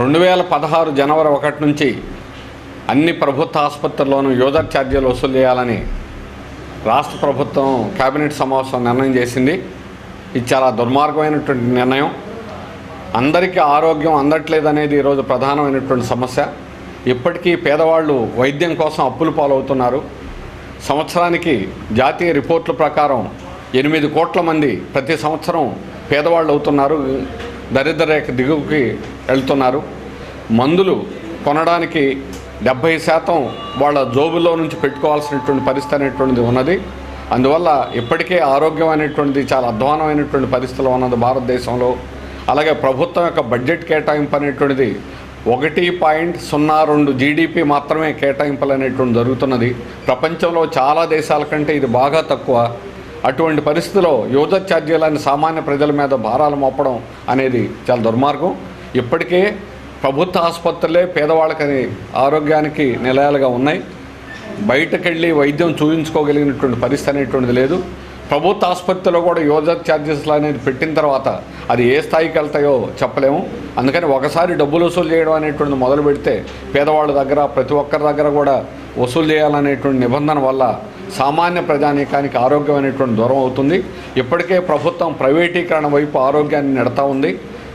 రెండు వేల పదహారు జనవరి ఒకటి నుంచి అన్ని ప్రభుత్వ ఆసుపత్రుల్లోనూ యూజర్ ఛార్జీలు వసూలు చేయాలని రాష్ట్ర ప్రభుత్వం కేబినెట్ సమావేశం నిర్ణయం చేసింది. ఇది చాలా దుర్మార్గమైనటువంటి నిర్ణయం. అందరికీ ఆరోగ్యం అందట్లేదనేది ఈరోజు ప్రధానమైనటువంటి సమస్య. ఇప్పటికీ పేదవాళ్ళు వైద్యం కోసం అప్పులు పాలవుతున్నారు. సంవత్సరానికి జాతీయ రిపోర్టుల ప్రకారం ఎనిమిది కోట్ల మంది ప్రతి సంవత్సరం పేదవాళ్ళు అవుతున్నారు. దరిద్ర రేఖ దిగువకి వెళ్తున్నారు. మందులు కొనడానికి డెబ్భై శాతం వాళ్ళ జోబులో నుంచి పెట్టుకోవాల్సినటువంటి పరిస్థితి అనేటువంటిది ఉన్నది. అందువల్ల ఇప్పటికే ఆరోగ్యం అనేటువంటిది చాలా అధ్వానమైనటువంటి పరిస్థితిలో ఉన్నది భారతదేశంలో. అలాగే ప్రభుత్వం యొక్క బడ్జెట్ కేటాయింపు అనేటువంటిది ఒకటి పాయింట్ సున్నా రెండు జీడిపి మాత్రమే కేటాయింపులు అనేటువంటి జరుగుతున్నది. ప్రపంచంలో చాలా దేశాల కంటే ఇది బాగా తక్కువ. అటువంటి పరిస్థితిలో యూజర్ ఛార్జీలని సామాన్య ప్రజల మీద భారాలు మోపడం అనేది చాలా దుర్మార్గం. ఇప్పటికే ప్రభుత్వ ఆసుపత్రులే పేదవాళ్ళకని ఆరోగ్యానికి నిలయాలుగా ఉన్నాయి. బయటకెళ్ళి వైద్యం చూపించుకోగలిగినటువంటి పరిస్థితి అనేటువంటిది లేదు. ప్రభుత్వ ఆసుపత్రిలో కూడా యూజర్ ఛార్జెస్లు అనేది పెట్టిన తర్వాత అది ఏ స్థాయికి వెళ్తాయో చెప్పలేము. అందుకని ఒకసారి డబ్బులు వసూలు చేయడం అనేటువంటిది మొదలు పెడితే పేదవాళ్ళ దగ్గర ప్రతి ఒక్కరి దగ్గర కూడా వసూలు చేయాలనేటువంటి నిబంధన వల్ల సామాన్య ప్రజానీకానికి ఆరోగ్యం అనేటువంటి దూరం అవుతుంది. ఇప్పటికే ప్రభుత్వం ప్రైవేటీకరణ వైపు ఆరోగ్యాన్ని నెడతా ఉంది.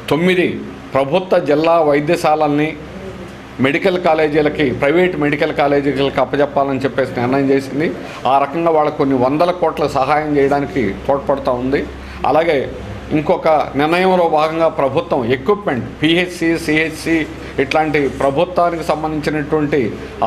తొమ్మిది ప్రభుత్వ జిల్లా వైద్యశాలల్ని మెడికల్ కాలేజీలకి ప్రైవేట్ మెడికల్ కాలేజీలకు అప్పజెప్పాలని చెప్పేసి నిర్ణయం చేసింది. ఆ రకంగా వాళ్ళకు కొన్ని వందల కోట్ల సహాయం చేయడానికి తోడ్పడుతూ ఉంది. అలాగే ఇంకొక నిర్ణయంలో భాగంగా ప్రభుత్వం ఎక్విప్మెంట్ పిహెచ్సి సిహెచ్సి ఇట్లాంటి ప్రభుత్వానికి సంబంధించినటువంటి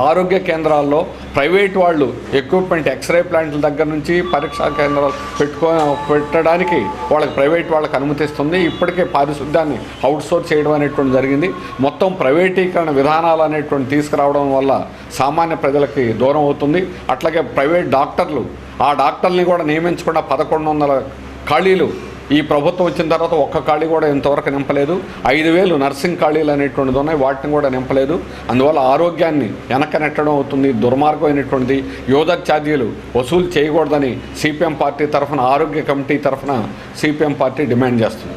ఆరోగ్య కేంద్రాల్లో ప్రైవేట్ వాళ్ళు ఎక్విప్మెంట్ ఎక్స్రే ప్లాంట్ల దగ్గర నుంచి పరీక్షా కేంద్రాలు పెట్టుకో పెట్టడానికి వాళ్ళకి ప్రైవేట్ వాళ్ళకి అనుమతిస్తుంది. ఇప్పటికే పారిశుద్ధ్యాన్ని అవుట్సోర్స్ చేయడం అనేటువంటి జరిగింది. మొత్తం ప్రైవేటీకరణ విధానాలు అనేటువంటి తీసుకురావడం వల్ల సామాన్య ప్రజలకి దూరం అవుతుంది. అట్లాగే ప్రైవేట్ డాక్టర్లు ఆ డాక్టర్ని కూడా నియమించకుండా పదకొండు వందల ఖాళీలు ఈ ప్రభుత్వం వచ్చిన తర్వాత ఒక్క ఖాళీ కూడా ఇంతవరకు నింపలేదు. ఐదు వేలు నర్సింగ్ ఖాళీలు అనేటువంటిది ఉన్నాయి. వాటిని కూడా నింపలేదు. అందువల్ల ఆరోగ్యాన్ని వెనక నెట్టడం అవుతుంది. దుర్మార్గమైనటువంటిది యోధర్ ఛార్జీలు వసూలు చేయకూడదని సిపిఎం పార్టీ తరఫున ఆరోగ్య కమిటీ తరఫున సిపిఎం పార్టీ డిమాండ్ చేస్తుంది.